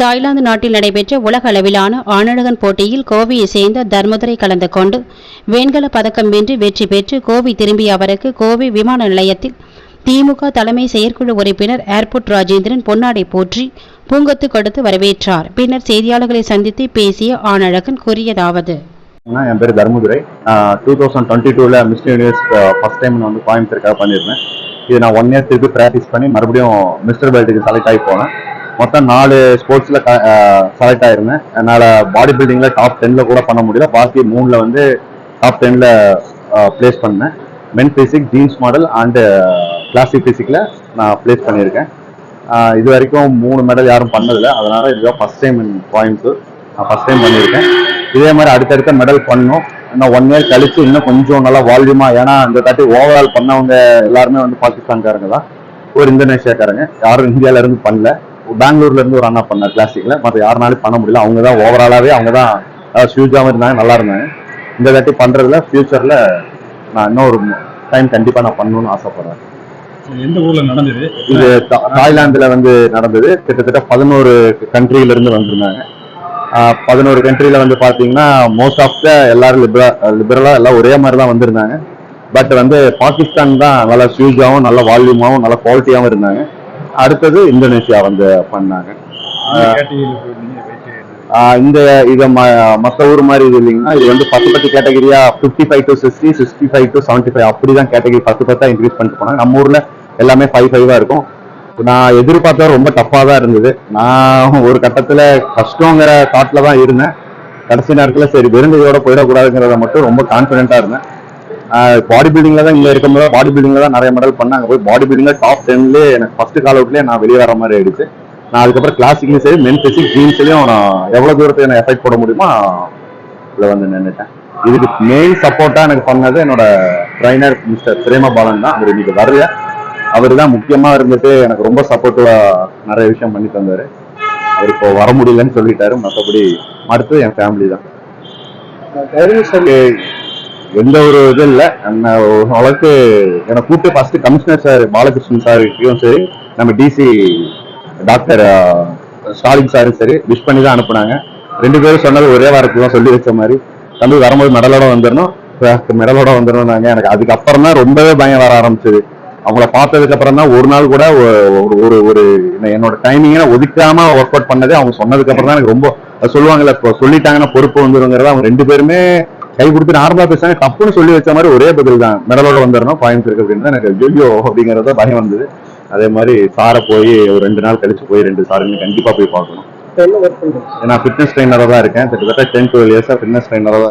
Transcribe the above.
Thailand நாட்டில் நடைபெற்ற உலக அளவிலான ஆணழகன் போட்டியில் கோவையை சேர்ந்த தர்மதுரை கலந்து கொண்டு வெண்கல பதக்கம் வென்று வெற்றி பெற்று கோவை திரும்பிய அவருக்கு கோவை விமான நிலையத்தில் திமுக தலைமை செயற்குழு உறுப்பினர் ஏர்போர்ட் ராஜேந்திரன் பொன்னாடை போற்றி பூங்கத்து கொடுத்து வரவேற்றார். பின்னர் செய்தியாளர்களை சந்தித்து பேசிய ஆணழகன் கூறியதாவது. என் பேர் தர்மதுரை. டூ தௌசண்ட் டுவெண்ட்டி டூவில் மிஸ்டர் யூனிவர்ஸ் ஃபர்ஸ்ட் டைம் நான் வந்து கோயம்புத்தூருக்காக பண்ணியிருந்தேன். இது நான் ஒன் இயர் திருப்பி ப்ராக்டிஸ் பண்ணி மறுபடியும் மிஸ்டர் வேர்ல்டுக்கு செலக்ட் ஆகி போனேன். மொத்தம் நாலு ஸ்போர்ட்ஸில் செலக்ட் ஆயிருந்தேன். என்னால் பாடி பில்டிங்கில் டாப் டெனில் கூட பண்ண முடியல. பாக்கி மூணில் வந்து டாப் டெனில் ப்ளேஸ் பண்ணேன். Men physique jeans model and classic பிசிக்கில் நான் ப்ளேஸ் பண்ணியிருக்கேன். இது வரைக்கும் மூணு மெடல் யாரும் பண்ணதில்லை. அதனால் இதுதான் ஃபர்ஸ்ட் டைம் இன் கோயம்புத்தூர் நான் ஃபர்ஸ்ட் டைம் பண்ணியிருக்கேன். இதே மாதிரி அடுத்தடுத்த மெடல் பண்ணணும். இன்னும் ஒன் இயர் கழிச்சு இன்னும் கொஞ்சம் நல்லா வால்யூமா ஏன்னா இந்த தாட்டி ஓவரால் பண்ணவங்க எல்லாருமே வந்து பாகிஸ்தான்காரங்க தான். ஒரு இந்தோனேஷியாக்காரங்க. யாரும் இந்தியாவிலேருந்து பண்ணல. பெங்களூர்ல இருந்து ஒரு அண்ணா பண்ணார் கிளாசிக்ல மற்ற யாருனாலும் பண்ண முடியல. அவங்க தான் ஓவராலாவே அவங்க தான் ஹியூஜாகவும் இருந்தாங்க நல்லா இருந்தாங்க. இந்த தாட்டி பண்றதுல ஃபியூச்சர்ல நான் இன்னும் ஒரு டைம் கண்டிப்பா நான் பண்ணணும்னு ஆசைப்படுறேன். எந்த ஊர்ல நடந்தது? இது தாய்லாந்துல வந்து நடந்தது. கிட்டத்தட்ட பதினோரு கண்ட்ரில இருந்து வந்திருந்தாங்க. பதினோரு கண்ட்ரில வந்து பாத்தீங்கன்னா மோஸ்ட் ஆஃப் த எல்லாரும் லிபரா லிபரலா எல்லாம் ஒரே மாதிரி தான் வந்திருந்தாங்க. பட் வந்து பாகிஸ்தான் தான் நல்லா ஹியூஜாவும் நல்ல வால்யூமாவும் நல்ல குவாலிட்டியாவும் இருந்தாங்க. அடுத்தது இந்தோனேஷியா வந்து பண்ணாங்க. இந்த இது மத்த ஊர் மாதிரி இது இல்லைங்கன்னா இது வந்து பத்து பத்து கேட்டகரியா fifty five to sixty sixty five to seventy five அப்படிதான் கேட்டகரி பத்து பத்தா இன்க்ரீஸ் பண்ணிட்டு போனாங்க. நம்ம ஊர்ல எல்லாமே ஃபைவ் ஃபைவா இருக்கும். நான் எதிர்பார்த்தா ரொம்ப டஃப்பாக தான் இருந்தது. நான் ஒரு கட்டத்துல கஷ்டங்கிற தாட்ல தான் இருந்தேன். கடைசி நேரத்துல சரி வெறுங்கையோட போயிடக்கூடாதுங்கிறத மட்டும் ரொம்ப கான்ஃபிடென்ட்டா இருந்தேன். பாடி பில்டிங்ல தான் இங்க இருக்கும்போது பாடி பில்டிங்ல தான் நிறைய மெடல் பண்ணாங்க. போய் பாடி பில்டிங்ல டாப் டென்லேயே எனக்கு ஃபர்ஸ்ட் கால் அவுட்லேயே நான் வெளியே வர மாதிரி ஆயிடுச்சு. நான் அதுக்கப்புறம் கிளாசிக்லையும் சரி மென் பிசிக் ஜீன்ஸ்லயும் நான் எவ்வளவு தூரத்துக்கு நான் எஃபெக்ட் போட முடியுமோ இதுல வந்து நின்றுட்டேன் இதுக்கு மெயின் சப்போர்ட்டா எனக்கு பண்ணது என்னோட ட்ரைனர் மிஸ்டர் பிரேம பாலன் தான். அவர் இன்னைக்கு வரல. அவர் தான் முக்கியமா இருந்துட்டு எனக்கு ரொம்ப சப்போர்ட்டிவா நிறைய விஷயம் பண்ணி தந்தாரு. அவர் இப்போ வர முடியலன்னு சொல்லிட்டாரு. மற்றபடி அடுத்து என் ஃபேமிலி தான். எனக்கு எந்த ஒரு இது இல்லை. அளவுக்கு என்னை கூப்பிட்டு ஃபர்ஸ்ட் கமிஷனர் சார் பாலகிருஷ்ணன் சாருக்கும் சரி நம்ம டிசி டாக்டர் ஸ்டாலின் சாரும் சரி விஷ் பண்ணி தான் அனுப்புனாங்க. ரெண்டு பேரும் சொன்னது ஒரே வாரத்துக்கு தான் சொல்லி வச்ச மாதிரி. தம்பி வரும்போது மெடலோட வந்துடணும். மெடலோட வந்துடணும்னாங்க. எனக்கு அதுக்கப்புறம் தான் ரொம்பவே பயம் வர ஆரம்பிச்சது. அவங்கள பார்த்ததுக்கு அப்புறம் தான் ஒரு நாள் கூட ஒரு ஒரு ஒரு என்னோட டைமிங்கை ஒதுக்காம ஒர்க் அவுட் பண்ணதே அவங்க சொன்னதுக்கு அப்புறம் தான் எனக்கு ரொம்ப சொல்லுவாங்கல்ல இப்போ சொல்லிட்டாங்கன்னா பொறுப்பு வந்துருங்கிறத அவங்க ரெண்டு பேருமே கை கொடுத்து நார்மலா பேசுறாங்க. தப்புன்னு சொல்லி வச்ச மாதிரி ஒரே பதில் தான் மெடலோட வந்துடணும் கோயம்புத்தூருக்கு அப்படின்னு எனக்கு ஜொலியோ அப்படிங்கறத பயம் வந்தது. அதே மாதிரி சாரை போய் ஒரு ரெண்டு நாள் கழிச்சு போய் ரெண்டு சாருங்க கண்டிப்பா போய் பார்க்கணும். நான் ஃபிட்னஸ் ட்ரைனராக தான் இருக்கேன். கிட்டத்தட்ட டென் டுவெல் இயர்ஸாக ஃபிட்னஸ் ட்ரைனராக தான்